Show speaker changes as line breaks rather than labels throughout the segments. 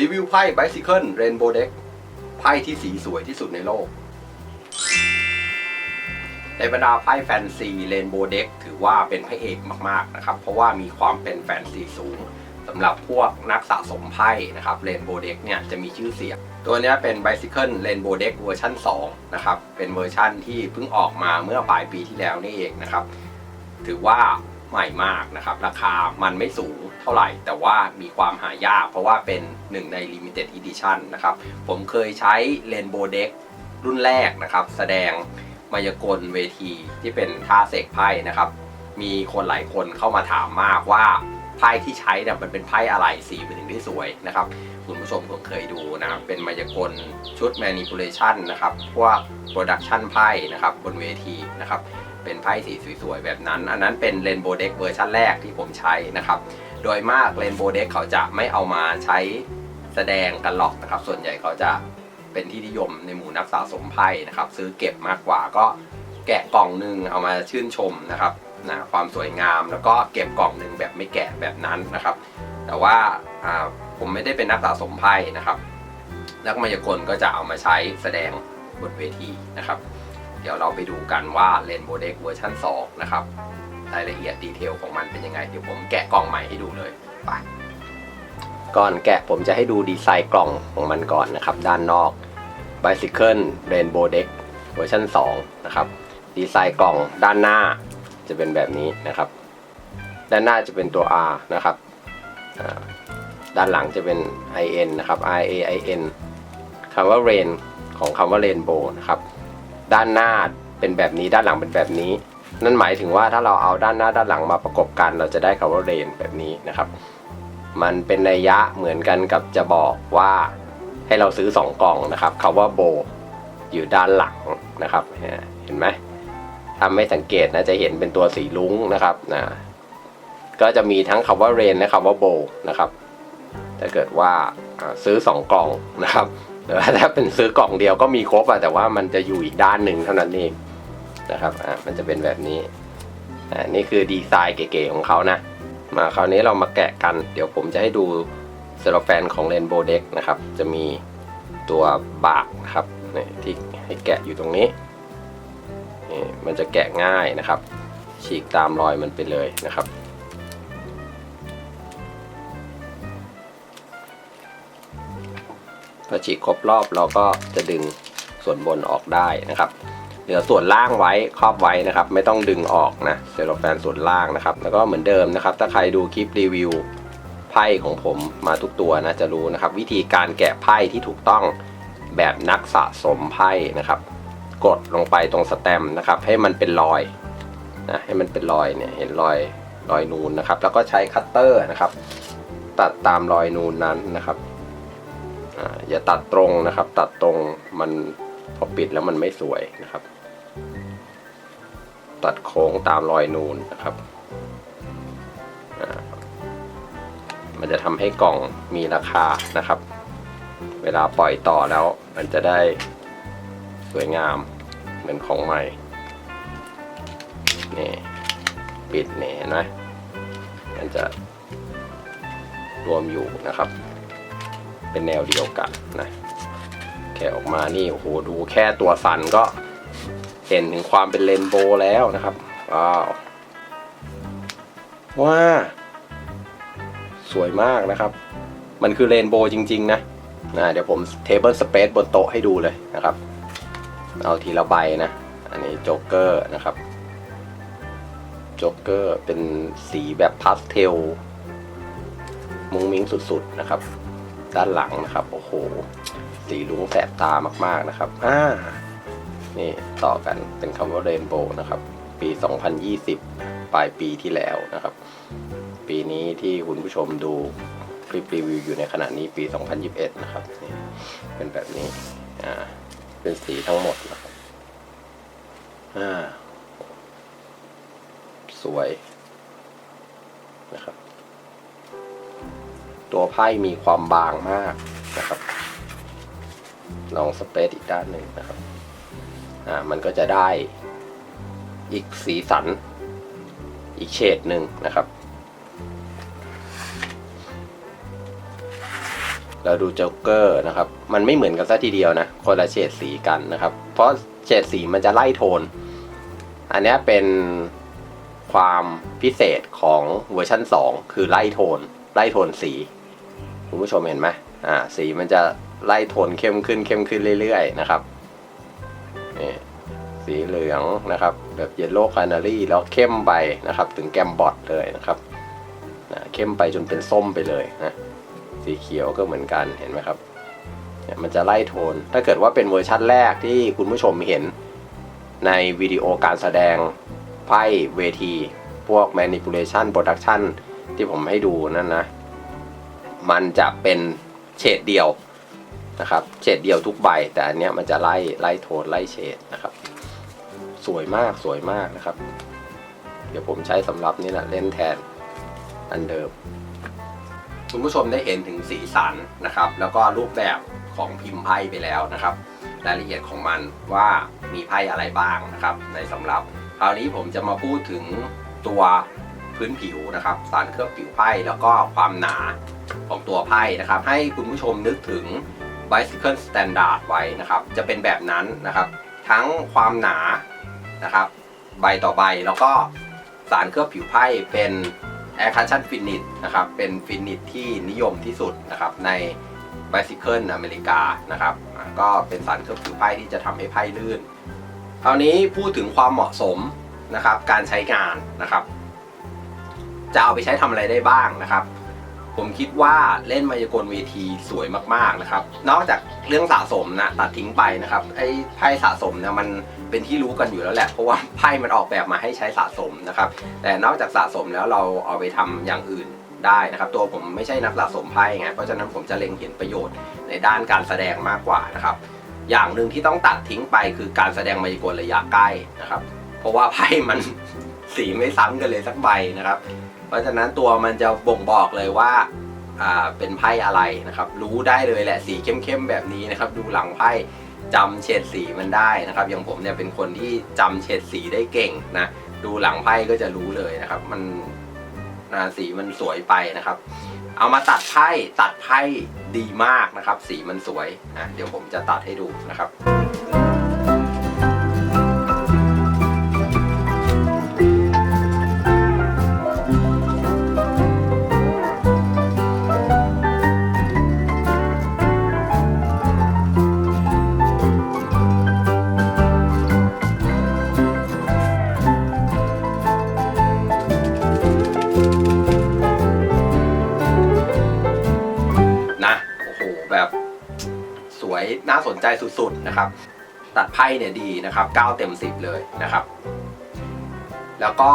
รีวิวไพ่ Bicycle Rainbow Deck ไพ่ที่สีสวยที่สุดในโลก ในบรรดาไพ่แฟนซีเรนโบว์เด็กถือว่าเป็นพระเอกมากๆนะครับ เพราะว่ามีความเป็นแฟนซีสูงสำหรับพวกนักสะสมไพ่นะครับเรนโบว์เด็กเนี่ยจะมีชื่อเสียง ตัวนี้เป็น Bicycle Rainbow Deck เวอร์ชัน2นะครับ เป็นเวอร์ชันที่เพิ่งออกมาเมื่อปลายปีที่แล้วนี่เองนะครับ ถือว่า ใหม่มากนะครับ ราคามันไม่สูงเท่าไหร่ แต่ว่ามีความหายาก เพราะว่าเป็นหนึ่งใน Limited Edition นะครับ ผมเคยใช้ Rainbow Deck รุ่นแรกนะครับ แสดงมายากลเวทีที่เป็นท่าเสกไพ่นะครับ มีคนหลายคนเข้ามาถามมากว่าไพ่ที่ใช้เนี่ยมันเป็นไพ่อะไรสีเป็นถึงที่สวยนะครับคุณผู้ชมคงเคยดูนะครับเป็นมายากลชุด manipulation นะครับพวก production ไพ่นะครับบนเวทีนะครับ เป็นไพ่สีสวยๆ แบบนั้น อันนั้นเป็น Rainbow Deck เวอร์ชันแรกที่ผมใช้นะครับ โดยมาก Rainbow Deck เขาจะไม่เอามาใช้แสดงกันหรอกนะครับ ส่วนใหญ่เขาจะเป็นที่นิยมในหมู่นักสะสมไพ่นะครับ ซื้อเก็บมากกว่าก็แกะกล่องหนึ่งเอามาชื่นชมนะครับนะความสวยงามแล้วก็เก็บกล่องหนึ่งแบบไม่แกะแบบนั้นนะครับ แต่ว่าผมไม่ได้เป็นนักสะสมไพ่นะครับนักมายากลก็จะเอามาใช้แสดงบนเวทีนะครับ เดี๋ยวเราไปดูกันว่า Rainbow Deck เวอร์ชัน2นะครับรายละเอียดดีเทลของมันเป็นยังไง เดี๋ยวผมแกะกล่องใหม่ให้ดูเลยไปก่อนแกะผมจะให้ดูดีไซน์กล่องของมันก่อนนะครับ ด้านนอก Bicycle Rainbow Deck เวอร์ชัน2นะครับดีไซน์กล่องด้านหน้าจะเป็นแบบนี้นะครับ ด้านหน้าจะเป็นตัว R นะครับด้านหลังจะเป็น IN นะครับ R A I N คำว่า rain ของคำว่า rainbow นะครับ ด้านหน้าเป็นแบบนี้ด้านหลังเป็นแบบนี้ นั่นหมายถึงว่าถ้าเราเอาด้านหน้าด้านหลังมาประกบกัน เราจะได้คำว่า rain แบบนี้นะครับ มันเป็นนัยยะเหมือนกันกับจะบอกว่าให้เราซื้อ 2 กล่องนะครับคำว่า bow อยู่ด้านหลังนะครับเห็นไหมถ้าไม่สังเกตนะจะเห็นเป็นตัวสีลุ้งนะครับนะก็จะมีทั้งคำว่า rain และคำว่า bow นะครับถ้าเกิดว่าอ่าซื้อ 2 กล่องนะครับ หรือว่าถ้าเป็นซื้อกล่องเดียวก็มีครบอะแต่ว่ามันจะอยู่อีกด้านหนึ่งเท่านั้นเองนะครับอ่ามันจะเป็นแบบนี้อ่านี่คือดีไซน์เก๋ๆของเขานะ มาคราวนี้เรามาแกะกัน เดี๋ยวผมจะให้ดูเซลแฟนของ Rainbow Deck นะครับ จะมีตัวบากนะครับนี่ที่ให้แกะอยู่ตรงนี้นี่มันจะแกะง่ายนะครับ ฉีกตามรอยมันไปเลยนะครับ พอฉีกครบรอบเราก็จะดึงส่วนบนออกได้นะครับ เหลือส่วนล่างไว้ครอบไว้นะครับ ไม่ต้องดึงออกนะเซลโลแฟนส่วนล่างนะครับ แล้วก็เหมือนเดิมนะครับ ถ้าใครดูคลิปรีวิวไพ่ของผมมาทุกตัวนะจะรู้นะครับ วิธีการแกะไพ่ที่ถูกต้องแบบนักสะสมไพ่นะครับ กดลงไปตรงสแตมนะครับ ให้มันเป็นรอยนะให้มันเป็นรอยเนี่ยเห็นรอยรอยนูนนะครับ แล้วก็ใช้คัตเตอร์นะครับ ตัดตามรอยนูนนั้นนะครับ อย่าตัดตรงนะครับ ตัดตรงมันพอปิดแล้วมันไม่สวยนะครับ ตัดโค้งตามรอยนูนนะครับมันจะทำให้กล่องมีราคานะครับ เวลาปล่อยต่อแล้ว มันจะได้สวยงามเหมือนของใหม่นี่ปิดนี่เห็นไหมมันจะรวมอยู่นะครับ เป็นแนวเดียวกันนะแกะออกมานี่โอ้โหดูแค่ตัวสันก็ เห็นถึงความเป็นเรนโบว์แล้วนะครับว้าวว้าสวยมากนะครับ มันคือเรนโบว์จริง ๆ นะนะเดี๋ยวผมเทเบิลสเปซบนโต๊ะให้ดูเลยนะครับ เอาทีละใบนะ อันนี้โจ๊กเกอร์นะครับโจ๊กเกอร์เป็นสีแบบพาสเทล มุ้งมิ้งสุด ๆ นะครับ ด้านหลังนะครับ โอ้โห สีลุ้งแสบตามากๆนะครับ อ่า นี่ต่อกันเป็นคำว่าเรนโบว์นะครับ ปี 2020 ปลายปีที่แล้วนะครับ ปีนี้ที่คุณผู้ชมดูคลิปรีวิวอยู่ในขณะนี้ปี 2021 นะครับนี่เป็นแบบนี้ อ่า เป็นสีทั้งหมดนะครับ อ่า สวยนะครับ ตัวไพ่มีความบางมากนะครับ ลองสเปซอีกด้านหนึ่งนะครับ อ่า มันก็จะได้อีกสีสัน อีกเฉดหนึ่งนะครับ เราดูโจ๊กเกอร์นะครับ มันไม่เหมือนกันซะทีเดียวนะ คนละเฉดสีกันนะครับ เพราะเฉดสีมันจะไล่โทน อันนี้เป็นความพิเศษของเวอร์ชัน2 คือไล่โทน ไล่โทนสี คุณผู้ชมเห็นไหมอ่าสีมันจะไล่โทนเข้มขึ้นเข้มขึ้นเรื่อยๆนะครับนี่สีเหลืองนะครับ แบบเยลโล่คานารีแล้วเข้มไปนะครับ ถึงแกมบอดเลยนะครับนะเข้มไปจนเป็นส้มไปเลยนะสีเขียวก็เหมือนกันเห็นไหมครับเนี่ยมันจะไล่โทน ถ้าเกิดว่าเป็นเวอร์ชันแรกที่คุณผู้ชมเห็นในวิดีโอการแสดงไพ่เวที พวก manipulation production ที่ผมให้ดูนั่นนะ มันจะเป็นเฉดเดียวนะครับเฉดเดียวทุกใบ แต่อันเนี้ยมันจะไล่ไล่โทนไล่เฉดนะครับ สวยมากสวยมากนะครับ เดี๋ยวผมใช้สำหรับนี่แหละเล่นแทนอันเดิมคุณผู้ชมได้เห็นถึงสีสันนะครับ แล้วก็รูปแบบของพิมพ์ไพ่ไปแล้วนะครับ รายละเอียดของมันว่ามีไพ่อะไรบ้างนะครับ ในสำหรับ คราวนี้ผมจะมาพูดถึงตัว พื้นผิวนะครับสารเคลือบผิวไพ่แล้วก็ความหนาของตัวไพ่นะครับ ให้คุณผู้ชมนึกถึง bicycle standard ไว้นะครับ จะเป็นแบบนั้นนะครับ ทั้งความหนานะครับ ใบต่อใบแล้วก็สารเคลือบผิวไพ่เป็น Air Cushion Finish นะครับ เป็นฟินิชที่นิยมที่สุดนะครับใน Bicycle อเมริกานะครับ ก็เป็นสารเคลือบผิวไพ่ที่จะทำให้ไพ่ลื่นคราวนี้พูดถึงความเหมาะสมนะครับ การใช้งานนะครับ จะเอาไปใช้ทำอะไรได้บ้างนะครับ ผมคิดว่าเล่นมายากลเวทีสวยมากๆนะครับ นอกจากเรื่องสะสมนะตัดทิ้งไปนะครับไอ้ไพ่สะสมนี่ยมันเป็นที่รู้กันอยู่แล้วแหละเพราะว่าไพ่มันออกแบบมาให้ใช้สะสมนะครับ แต่นอกจากสะสมแล้วเราเอาไปทำอย่างอื่นได้นะครับ ตัวผมไม่ใช่นักสะสมไพ่ไงเพราะฉะนั้นผมจะเล็งเห็นประโยชน์ในด้านการแสดงมากกว่านะครับอย่างหนึ่งที่ต้องตัดทิ้งไปคือการแสดงมายากลระยะใกล้นะครับ เพราะว่าไพ่มันสีไม่ซ้ำกันเลยสักใบนะครับ เพราะฉะนั้นตัวมันจะบ่งบอกเลยว่าอ่าเป็นไพ่อะไรนะครับ รู้ได้เลยแหละสีเข้มๆแบบนี้นะครับ ดูหลังไพ่จำเฉดสีมันได้นะครับ อย่างผมเนี่ยเป็นคนที่จำเฉดสีได้เก่งนะดูหลังไพ่ก็จะรู้เลยนะครับ มันาสีมันสวยไปนะครับ เอามาตัดไพ่ตัดไพ่ดีมากนะครับ สีมันสวยนะเดี๋ยวผมจะตัดให้ดูนะครับ วยน่าสนใจสุดๆนะครับ ตัดไพ่เนี่ยดีนะครับ9เต็ม 10 เลยนะครับ แล้วก็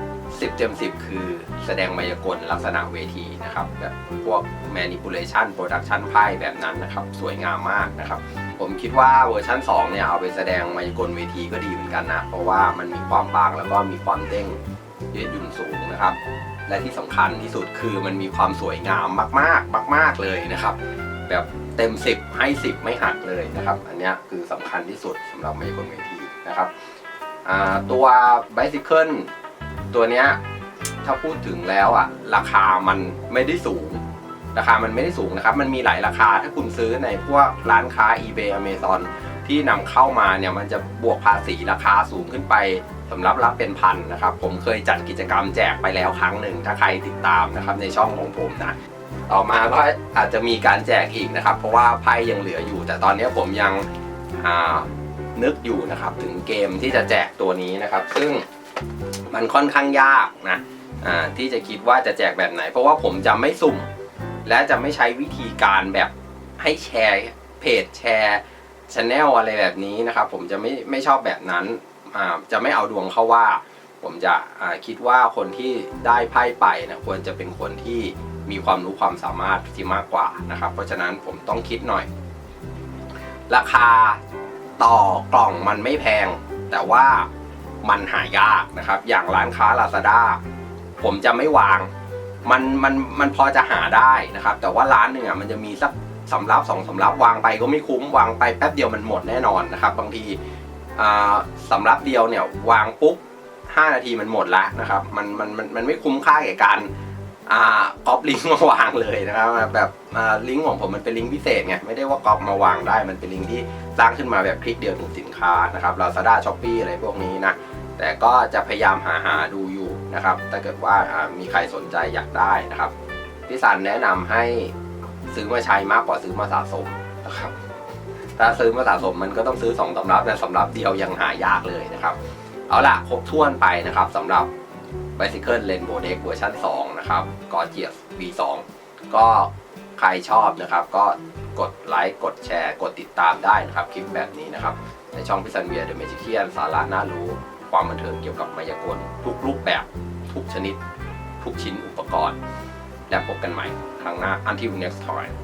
10 เต็ม 10 คือแสดงมายากลลักษณะเวทีนะครับแบบพวก manipulation production ไพ่แบบนั้นนะครับ สวยงามมากนะครับ ผมคิดว่าเวอร์ชัน2 เนี่ย เอาไปแสดงมายากลเวทีก็ดีเหมือนกันนะ เพราะว่ามันมีความบางแล้วก็มีความเด้งยืดหยุ่นสูงนะครับ และที่สำคัญที่สุดคือมันมีความสวยงามมาก ๆ มาก ๆเลยนะครับ แบบ เต็ม 10 ให้ 10 ไม่หักเลยนะครับ อันนี้คือสำคัญที่สุดสำหรับมยากลเวทีนะครับตัว bicycle ตัวเนี้ยถ้าพูดถึงแล้วอะราคามันไม่ได้สูง ราคามันไม่ได้สูงนะครับ มันมีหลายราคาถ้าคุณซื้อในพวกร้านค้า eBay Amazon ที่นำเข้ามาเนี่ยมันจะบวกภาษีราคาสูงขึ้นไปสำหรับรับเป็นพันนะครับ ผมเคยจัดกิจกรรมแจกไปแล้วครั้งหนึ่งถ้าใครติดตามนะครับในช่องของผมนะ ต่อมาก็อาจจะมีการแจกอีกนะครับ เพราะว่าไพ่ยังเหลืออยู่ แต่ตอนนี้ผมยังนึกอยู่นะครับถึงเกมที่จะแจกตัวนี้นะครับ ซึ่งมันค่อนข้างยากนะที่จะคิดว่าจะแจกแบบไหน เพราะว่าผมจะไม่สุ่ม และจะไม่ใช้วิธีการแบบให้แชร์เพจแชร์ชแนลอะไรแบบนี้นะครับ ผมจะไม่ไม่ชอบแบบนั้นจะไม่เอาดวงเข้าว่า ผมจะคิดว่าคนที่ได้ไพ่ไปนะควรจะเป็นคนที่ มีความรู้ความสามารถที่มากกว่านะครับ เพราะฉะนั้นผมต้องคิดหน่อย ราคาต่อกล่องมันไม่แพง แต่ว่ามันหายากนะครับ อย่างร้านค้า Lazada ผมจะไม่วาง มันมันมันพอจะหาได้นะครับ แต่ว่าร้านหนึ่งอะมันจะมีสักสำรับสองสำรับวางไปก็ไม่คุ้มวางไปแป๊บเดียวมันหมดแน่นอนนะครับ บางทีสำรับเดียวเนี่ยวางปุ๊บ5นาทีมันหมดแล้วนะครับ มันมันมันมันไม่คุ้มค่าแก่การ ก๊อปลิงก์มาวางเลยนะครับแบบอ่าลิงก์ของผมมันเป็นลิงก์พิเศษไงไม่ได้ว่าก๊อปมาวางได้มันเป็นลิงก์ที่สร้างขึ้นมาแบบคลิกเดียวถึงสินค้านะครับ Lazada Shopee อะไรพวกนี้นะแต่ก็จะพยายามหาหาดูอยู่นะครับถ้าเกิดว่ามีใครสนใจอยากได้นะครับพี่สันแนะนำให้ซื้อมาใช้มากกว่าซื้อมาสะสมนะครับถ้าซื้อมาสะสมมันก็ต้องซื้อ2สำรับแต่สำรับเดียวยังหายากเลยนะครับ เอาล่ะครบถ้วนไปนะครับสำหรับ Bicycle Rainbow Deck เวอร์ชัน2 นะครับกอเจียส V2 ก็ใครชอบนะครับ ก็กดไลค์กดแชร์ กดติดตามได้นะครับ คลิปแบบนี้นะครับ ในช่องพิซันเวียเดอะเมจิเคียนสาระน่ารู้ ความบันเทิงเกี่ยวกับมายากลทุกรูปแบบ ทุกชนิด ทุกชิ้นอุปกรณ์ และพบกันใหม่ครั้งหน้า until next time